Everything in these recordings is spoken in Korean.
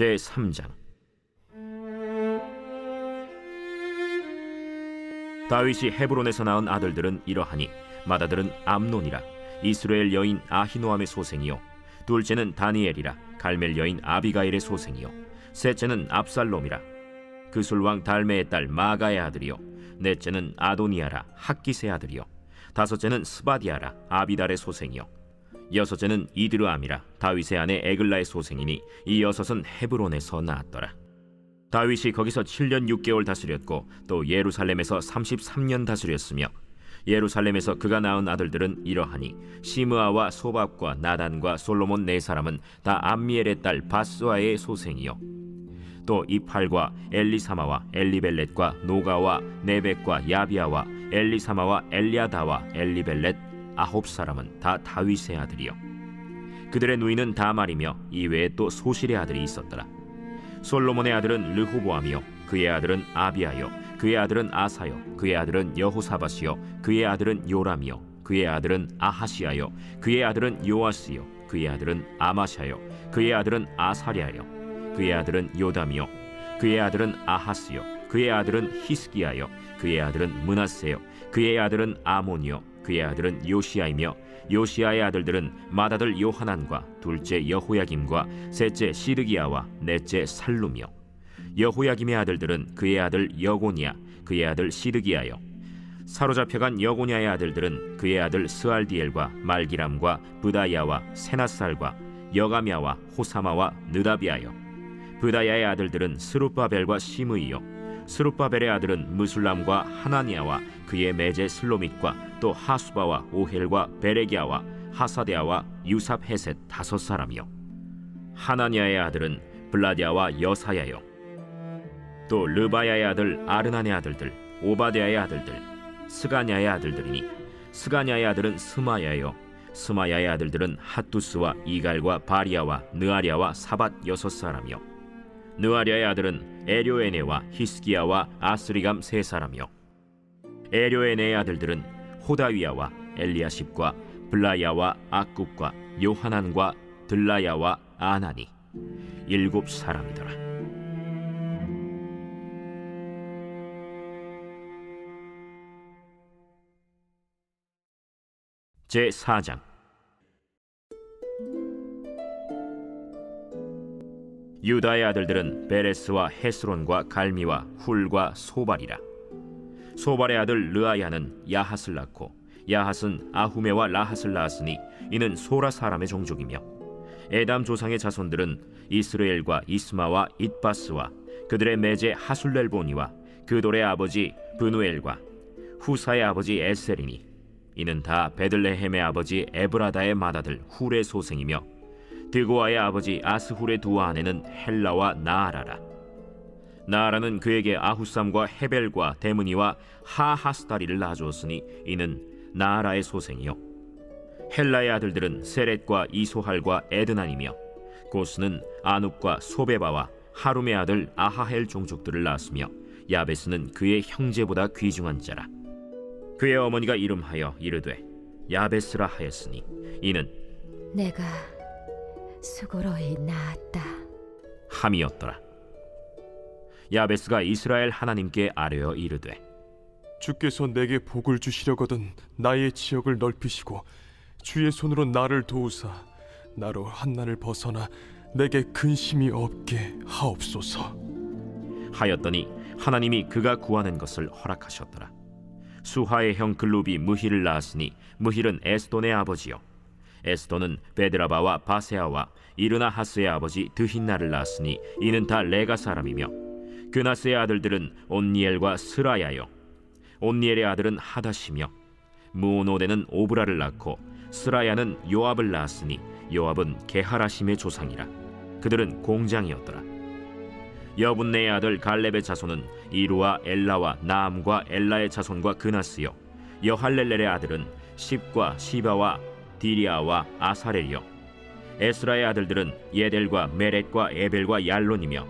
제 3장. 다윗이 헤브론에서 낳은 아들들은 이러하니 맏아들은 암논이라 이스라엘 여인 아히노함의 소생이요 둘째는 다니엘이라 갈멜 여인 아비가일의 소생이요 셋째는 압살롬이라. 그술왕 달메의 딸 마가의 아들이요 넷째는 아도니아라 학기스의 아들이요 다섯째는 스바디아라 아비달의 소생이요 여섯째는 이드르암이라 다윗의 아내 에글라의 소생이니 이 여섯은 헤브론에서 낳았더라. 다윗이 거기서 7년 6개월 다스렸고 또 예루살렘에서 33년 다스렸으며 예루살렘에서 그가 낳은 아들들은 이러하니 시므아와 소밥과 나단과 솔로몬 네 사람은 다 암미엘의 딸 바스와의 소생이요. 또 이팔과 엘리사마와 엘리벨렛과 노가와 네벡과 야비아와 엘리사마와 엘리아다와 엘리벨렛 아홉 사람은 다 다윗의 아들이요 그들의 누이는 다말이며 이외에 또 소실의 아들이 있었더라 솔로몬의 아들은 르호보암이요 그의 아들은 아비아요 그의 아들은 아사요 그의 아들은 여호사밧이요 그의 아들은 요람이요 그의 아들은 아하시아요 그의 아들은 요아스요 그의 아들은 아마샤요 그의 아들은 아사랴요 그의 아들은 요담이요 그의 아들은 아하스요 그의 아들은 히스기야요 그의 아들은 문하세요 그의 아들은 아몬이요 그의 아들은 요시아이며 요시아의 아들들은 맏아들 요하난과 둘째 여호야김과 셋째 시드기야와 넷째 살룸이요. 여호야김의 아들들은 그의 아들 여고니야 그의 아들 시드기야요. 사로잡혀간 여고냐의 아들들은 그의 아들 스알디엘과 말기람과 부다야와 세나살과 여가미야와 호사마와 느다비아요. 부다야의 아들들은 스룹바벨과 시므이요 스룹바벨의 아들은 무술람과 하나니아와 그의 매제 슬로밋과 또 하수바와 오헬과 베레기아와 하사데아와 유삽헤셋 다섯 사람이요. 하나니아의 아들은 블라디아와 여사야요. 또 르바야의 아들 아르난의 아들들 오바데아의 아들들 스가냐의 아들들이니 스가냐의 아들은 스마야요. 스마야의 아들들은 핫두스와 이갈과 바리아와 느아리아와 사밧 여섯 사람이요 느아리아의 아들은 에료에네와 히스기야와 아스리감 세 사람이요. 에료에네의 아들들은 호다위야와 엘리야십과 블라야와 악굽과 요하난과 들라야와 아나니 일곱 사람이더라. 제 4장 유다의 아들들은 베레스와 헤스론과 갈미와 훌과 소발이라. 소발의 아들 르아야는 야핫을 낳고 야핫은 아후메와 라핫을 낳았으니 이는 소라 사람의 종족이며 에담 조상의 자손들은 이스라엘과 이스마와 잇바스와 그들의 매제 하술렐보니와 그돌의 아버지 브누엘과 후사의 아버지 에셀이니 이는 다 베들레헴의 아버지 에브라다의 맏아들 훌의 소생이며 드고아의 아버지 아스훌의 두 아내는 헬라와 나아라라. 나아라는 그에게 아후삼과 헤벨과 데므니와 하하스다리를 낳아주었으니 이는 나아라의 소생이요. 헬라의 아들들은 세렛과 이소할과 에드난이며 고스는 아눕과 소베바와 하룸의 아들 아하헬 종족들을 낳았으며 야베스는 그의 형제보다 귀중한 자라. 그의 어머니가 이름하여 이르되 야베스라 하였으니 이는 내가 수고로이 낳았다. 함이었더라. 야베스가 이스라엘 하나님께 아뢰어 이르되 주께서 내게 복을 주시려거든 나의 지역을 넓히시고 주의 손으로 나를 도우사 나로 한난을 벗어나 내게 근심이 없게 하옵소서. 하였더니 하나님이 그가 구하는 것을 허락하셨더라. 수하의 형 글룹이 무힐을 낳았으니 무힐은 에스돈의 아버지요. 에스돈은 베드라바와 바세아와 이르나 하스의 아버지 드힌나를 낳았으니 이는 다 레가 사람이며 그나스의 아들들은 온니엘과 스라야요. 온니엘의 아들은 하다시며 무오노데는 오브라를 낳고 스라야는 요압을 낳았으니 요압은 게하라심의 조상이라. 그들은 공장이었더라. 여분네의 아들 갈렙의 자손은 이루와 엘라와 나암과 엘라의 자손과 그나스요 여할렐렐의 아들은 십과 시바와 디리아와 아사렐이요. 에스라의 아들들은 예델과 메렛과 에벨과 얄론이며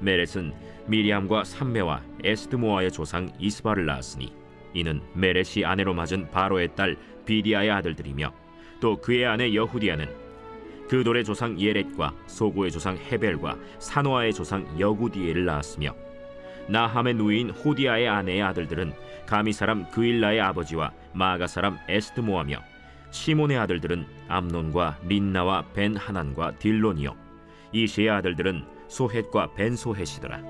메렛은 미리암과 삼메와 에스드모아의 조상 이스바를 낳았으니 이는 메렛이 아내로 맞은 바로의 딸 비디아의 아들들이며 또 그의 아내 여후디아는 그 돌의 조상 예렛과 소고의 조상 헤벨과 사노아의 조상 여구디엘을 낳았으며 나함의 누이인 호디아의 아내의 아들들은 가미 사람 그일라의 아버지와 마가 사람 에스드모하며 시몬의 아들들은 암논과 린나와 벤 하난과 딜론이요. 이시의 아들들은 소헷과 벤 소헷이더라.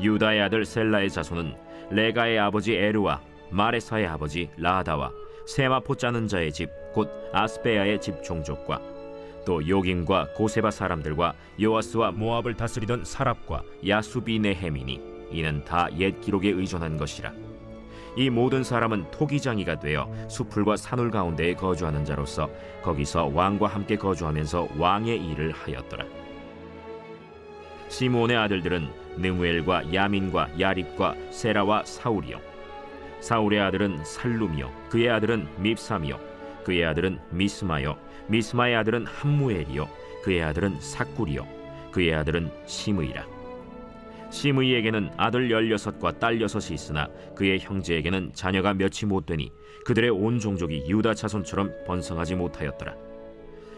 유다의 아들 셀라의 자손은 레가의 아버지 에르와 마레사의 아버지 라다와 세마포 짜는 자의 집 곧 아스베야의 집 종족과 또 요김과 고세바 사람들과 요아스와 모압을 다스리던 사랍과 야수비 네헤미니 이는 다 옛 기록에 의존한 것이라 이 모든 사람은 토기장이가 되어 수풀과 산울 가운데에 거주하는 자로서 거기서 왕과 함께 거주하면서 왕의 일을 하였더라. 시몬의 아들들은 느무엘과 야민과 야립과 세라와 사울이요. 사울의 아들은 살룸이요. 그의 아들은 밉삼이요. 그의 아들은 미스마요. 미스마의 아들은 함무엘이요. 그의 아들은 사꿀이요. 그의 아들은 시므이라 시므이에게는 아들 열여섯과 딸 여섯이 있으나 그의 형제에게는 자녀가 몇이 못 되니 그들의 온 종족이 유다 자손처럼 번성하지 못하였더라.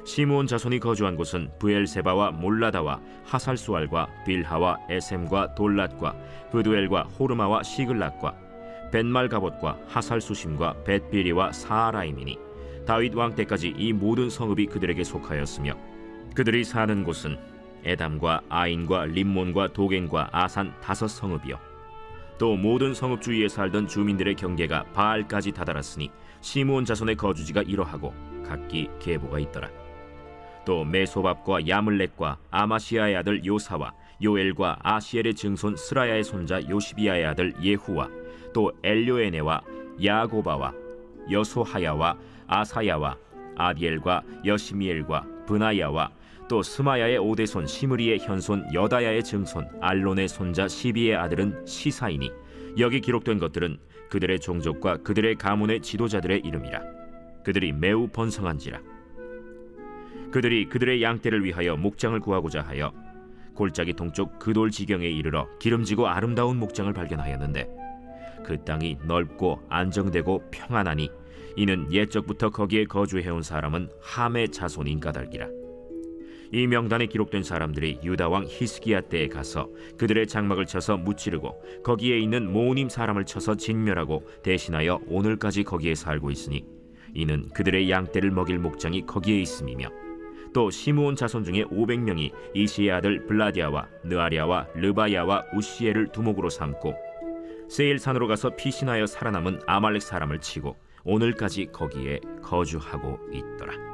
시므온 자손이 거주한 곳은 부엘세바와 몰라다와 하살수알과 빌하와 에셈과 돌랏과 브두엘과 호르마와 시글락과 벤말가봇과 하살수심과 벳비리와 사하라임이니 다윗 왕 때까지 이 모든 성읍이 그들에게 속하였으며 그들이 사는 곳은 에담과 아인과 림몬과 도겐과 아산 다섯 성읍이요. 또 모든 성읍 주위에 살던 주민들의 경계가 바알까지 다다랐으니 시므온 자손의 거주지가 이러하고 각기 계보가 있더라. 또 메소밥과 야물렉과 아마시아의 아들 요사와 요엘과 아시엘의 증손 스라야의 손자 요시비아의 아들 예후와 또 엘료에네와 야고바와 여소하야와 아사야와 아디엘과 여시미엘과 브나야와 또 스마야의 오대손 시므리의 현손 여다야의 증손 알론의 손자 시비의 아들은 시사이니 여기 기록된 것들은 그들의 종족과 그들의 가문의 지도자들의 이름이라. 그들이 매우 번성한지라. 그들이 그들의 양떼를 위하여 목장을 구하고자 하여 골짜기 동쪽 그돌 지경에 이르러 기름지고 아름다운 목장을 발견하였는데 그 땅이 넓고 안정되고 평안하니 이는 옛적부터 거기에 거주해온 사람은 함의 자손인 까닭이라 이 명단에 기록된 사람들이 유다 왕 히스기야 때에 가서 그들의 장막을 쳐서 무찌르고 거기에 있는 모님 사람을 쳐서 진멸하고 대신하여 오늘까지 거기에 살고 있으니 이는 그들의 양떼를 먹일 목장이 거기에 있음이며 또 시므온 자손 중에 500명이 이시의 아들 블라디아와 느아리아와 르바야와 우시엘을 두목으로 삼고 세일 산으로 가서 피신하여 살아남은 아말렉 사람을 치고 오늘까지 거기에 거주하고 있더라.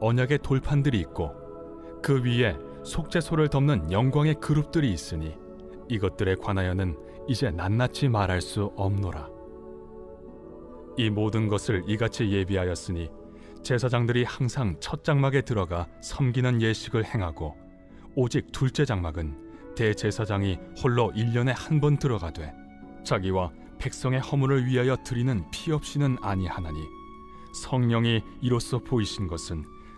언약의 돌판들이 있고 그 위에 속죄소를 덮는 영광의 그룹들이 있으니 이것들에 관하여는 이제 낱낱이 말할 수 없노라. 이 모든 것을 이같이 예비하였으니 제사장들이 항상 첫 장막에 들어가 섬기는 예식을 행하고 오직 둘째 장막은 대제사장이 홀로 일년에 한 번 들어가되 자기와 백성의 허물을 위하여 드리는 피 없이는 아니하나니 성령이 이로써 보이신 것은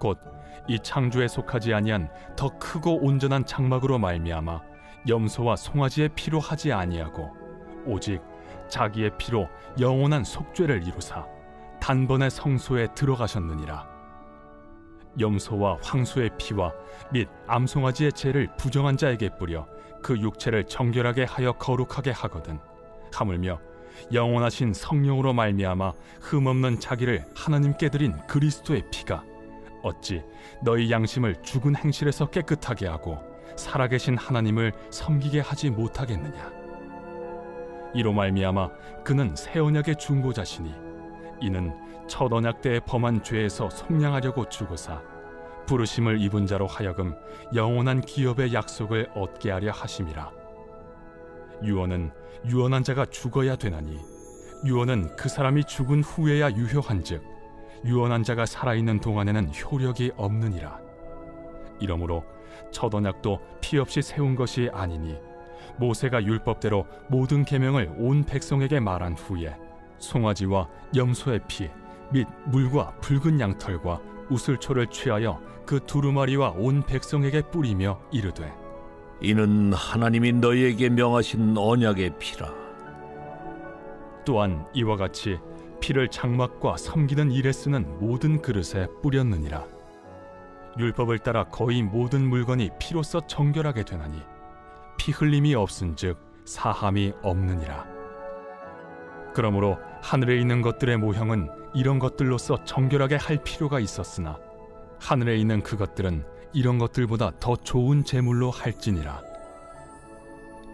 곧 이 창조에 속하지 아니한 더 크고 온전한 장막으로 말미암아 염소와 송아지의 피로 하지 아니하고 오직 자기의 피로 영원한 속죄를 이루사 단번에 성소에 들어가셨느니라. 염소와 황소의 피와 및 암송아지의 죄를 부정한 자에게 뿌려 그 육체를 정결하게 하여 거룩하게 하거든 하물며 영원하신 성령으로 말미암아 흠없는 자기를 하나님께 드린 그리스도의 피가 어찌 너희 양심을 죽은 행실에서 깨끗하게 하고 살아계신 하나님을 섬기게 하지 못하겠느냐? 이로 말미암아 그는 새 언약의 중보자시니 이는 첫 언약 때에 범한 죄에서 속량하려고 죽으사 부르심을 입은 자로 하여금 영원한 기업의 약속을 얻게 하려 하심이라. 유언은 유언한 자가 죽어야 되나니 유언은 그 사람이 죽은 후에야 유효한즉 유언한 자가 살아있는 동안에는 효력이 없느니라 이러므로 첫 언약도 피 없이 세운 것이 아니니 모세가 율법대로 모든 계명을 온 백성에게 말한 후에 송아지와 염소의 피 및 물과 붉은 양털과 우슬초를 취하여 그 두루마리와 온 백성에게 뿌리며 이르되 이는 하나님이 너희에게 명하신 언약의 피라. 또한 이와 같이 피를 장막과 섬기는 일에 쓰는 모든 그릇에 뿌렸느니라. 율법을 따라 거의 모든 물건이 피로써 정결하게 되나니 피 흘림이 없은즉 사함이 없느니라. 그러므로 하늘에 있는 것들의 모형은 이런 것들로서 정결하게 할 필요가 있었으나 하늘에 있는 그것들은 이런 것들보다 더 좋은 제물로 할지니라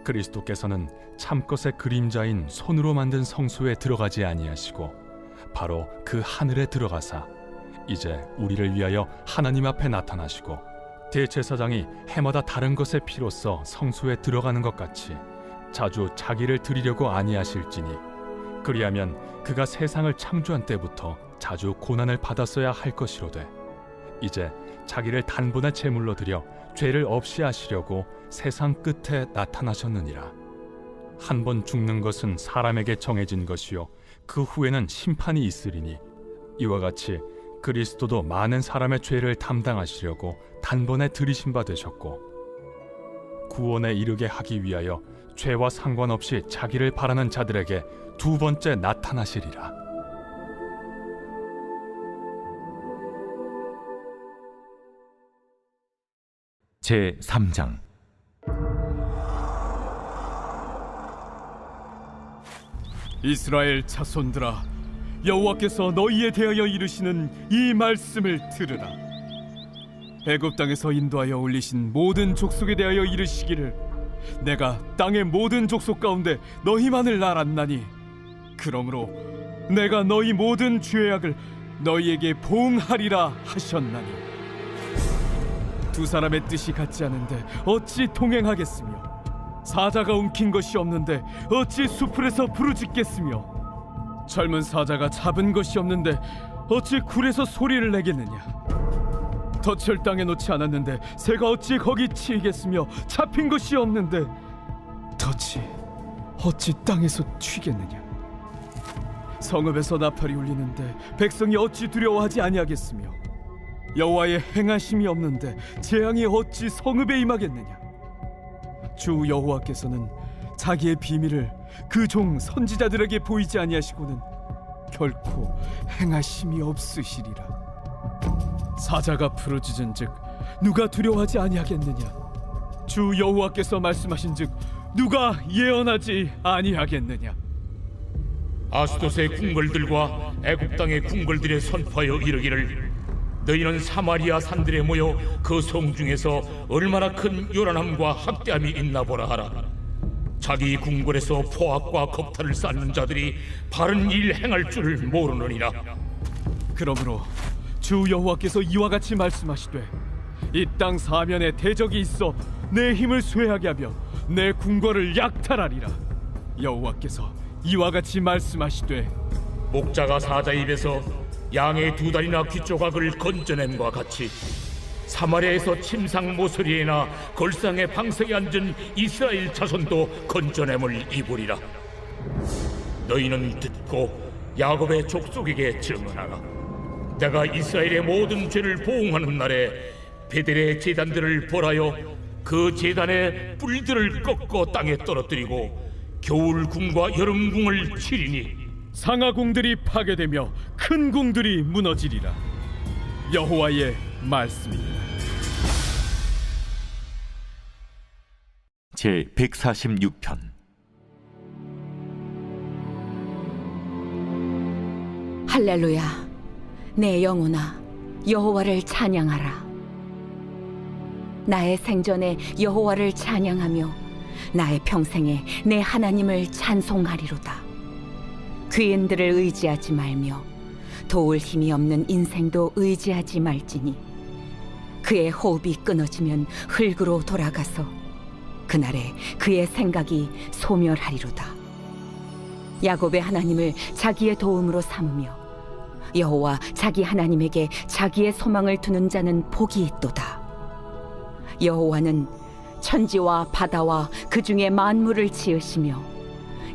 그리스도께서는 참것의 그림자인 손으로 만든 성소에 들어가지 아니하시고 바로 그 하늘에 들어가사 이제 우리를 위하여 하나님 앞에 나타나시고 대제사장이 해마다 다른 것의 피로써 성소에 들어가는 것 같이 자주 자기를 드리려고 아니하실지니 그리하면 그가 세상을 창조한 때부터 자주 고난을 받았어야 할 것이로되 이제 자기를 단번에 제물로 드려 죄를 없이 하시려고 세상 끝에 나타나셨느니라. 한 번 죽는 것은 사람에게 정해진 것이요 그 후에는 심판이 있으리니 이와 같이 그리스도도 많은 사람의 죄를 담당하시려고 단번에 들이신 바 되셨고 구원에 이르게 하기 위하여 죄와 상관없이 자기를 바라는 자들에게 두 번째 나타나시리라 제 3장. 이스라엘 자손들아 여호와께서 너희에 대하여 이르시는 이 말씀을 들으라. 애굽 땅에서 인도하여 올리신 모든 족속에 대하여 이르시기를 내가 땅의 모든 족속 가운데 너희만을 알았나니 그러므로 내가 너희 모든 죄악을 너희에게 보응하리라 하셨나니 두 사람의 뜻이 같지 않은데 어찌 동행하겠으며? 사자가 움킨 것이 없는데 어찌 수풀에서 부르짖겠으며? 젊은 사자가 잡은 것이 없는데 어찌 굴에서 소리를 내겠느냐? 덫을 땅에 놓지 않았는데 새가 어찌 거기 치이겠으며 잡힌 것이 없는데 덫이 어찌 땅에서 튀겠느냐? 성읍에서 나팔이 울리는데 백성이 어찌 두려워하지 아니하겠으며 여호와의 행하심이 없는데 재앙이 어찌 성읍에 임하겠느냐? 주 여호와께서는 자기의 비밀을 그 종 선지자들에게 보이지 아니하시고는 결코 행하심이 없으시리라. 사자가 부르짖은즉 누가 두려워하지 아니하겠느냐? 주 여호와께서 말씀하신즉 누가 예언하지 아니하겠느냐? 아스도스의 궁궐들과 애굽 땅의 궁궐들에 선포하여 이르기를 너희는 사마리아 산들에 모여 그 성 중에서 얼마나 큰 요란함과 학대함이 있나 보라 하라. 자기 궁궐에서 포악과 겁탈을 쌓는 자들이 바른 일 행할 줄을 모르느니라. 그러므로 주 여호와께서 이와 같이 말씀하시되 이 땅 사면에 대적이 있어 내 힘을 쇠하게 하며 내 궁궐을 약탈하리라. 여호와께서 이와 같이 말씀하시되 목자가 사자 입에서 양의 두 다리나 귀 조각을 건져냄과 같이 사마리아에서 침상 모서리에나 걸상의 방석에 앉은 이스라엘 자손도 건져냄을 입으리라. 너희는 듣고 야곱의 족속에게 증언하라. 내가 이스라엘의 모든 죄를 보응하는 날에 베델의 제단들을 벌하여 그 제단의 뿔들을 꺾어 땅에 떨어뜨리고 겨울 궁과 여름 궁을 치리니 상하궁들이 파괴되며 큰 궁들이 무너지리라 여호와의 말씀입니다 제 146편 할렐루야. 내 영혼아, 여호와를 찬양하라. 나의 생전에 여호와를 찬양하며 나의 평생에 내 하나님을 찬송하리로다. 귀인들을 의지하지 말며 도울 힘이 없는 인생도 의지하지 말지니 그의 호흡이 끊어지면 흙으로 돌아가서 그날에 그의 생각이 소멸하리로다. 야곱의 하나님을 자기의 도움으로 삼으며 여호와 자기 하나님에게 자기의 소망을 두는 자는 복이 있도다. 여호와는 천지와 바다와 그 중에 만물을 지으시며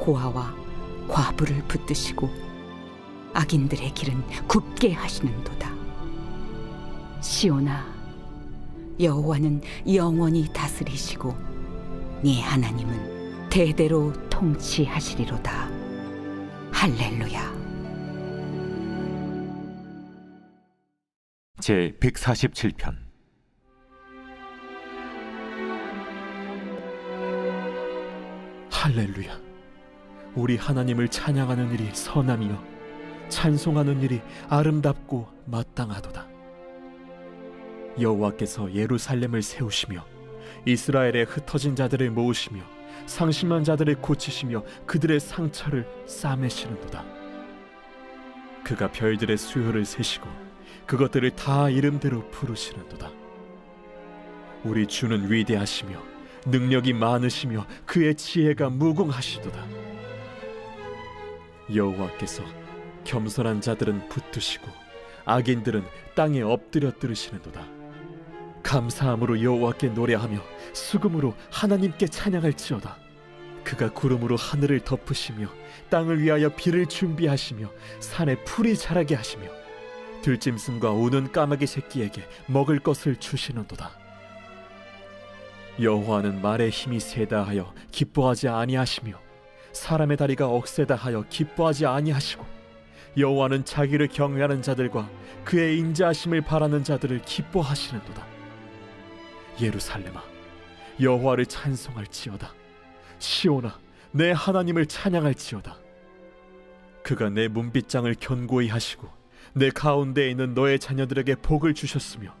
고아와 과부를 붙드시고 악인들의 길은 굽게 하시는도다. 시온아, 여호와는 영원히 다스리시고 네 하나님은 대대로 통치하시리로다. 할렐루야. 제 147편 할렐루야. 우리 하나님을 찬양하는 일이 선함이요 찬송하는 일이 아름답고 마땅하도다. 여호와께서 예루살렘을 세우시며 이스라엘의 흩어진 자들을 모으시며 상심한 자들을 고치시며 그들의 상처를 싸매시는도다. 그가 별들의 수요를 세시고 그것들을 다 이름대로 부르시는도다. 우리 주는 위대하시며 능력이 많으시며 그의 지혜가 무궁하시도다. 여호와께서 겸손한 자들은 붙드시고 악인들은 땅에 엎드려 들으시는도다. 감사함으로 여호와께 노래하며 수금으로 하나님께 찬양할지어다. 그가 구름으로 하늘을 덮으시며 땅을 위하여 비를 준비하시며 산에 풀이 자라게 하시며 들짐승과 우는 까마귀 새끼에게 먹을 것을 주시는도다. 여호와는 말의 힘이 세다 하여 기뻐하지 아니하시며 사람의 다리가 억세다 하여 기뻐하지 아니하시고 여호와는 자기를 경외하는 자들과 그의 인자하심을 바라는 자들을 기뻐하시는도다. 예루살렘아 여호와를 찬송할지어다. 시온아 내 하나님을 찬양할지어다. 그가 내 문빗장을 견고히 하시고 내 가운데에 있는 너의 자녀들에게 복을 주셨으며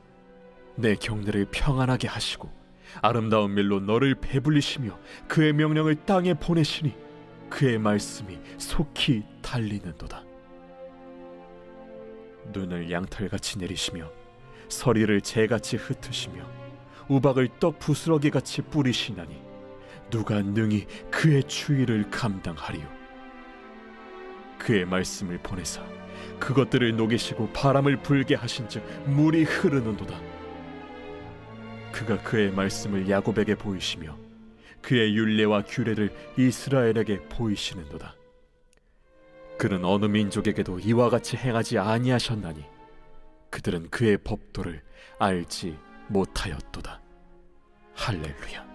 내 경내를 평안하게 하시고 아름다운 밀로 너를 배불리시며 그의 명령을 땅에 보내시니 그의 말씀이 속히 달리는도다. 눈을 양털같이 내리시며 서리를 재같이 흩으시며 우박을 떡 부스러기같이 뿌리시나니 누가 능히 그의 추위를 감당하리요 그의 말씀을 보내사 그것들을 녹이시고 바람을 불게 하신즉 물이 흐르는도다 그가 그의 말씀을 야곱에게 보이시며 그의 율례와 규례를 이스라엘에게 보이시는도다. 그는 어느 민족에게도 이와 같이 행하지 아니하셨나니 그들은 그의 법도를 알지 못하였도다. 할렐루야.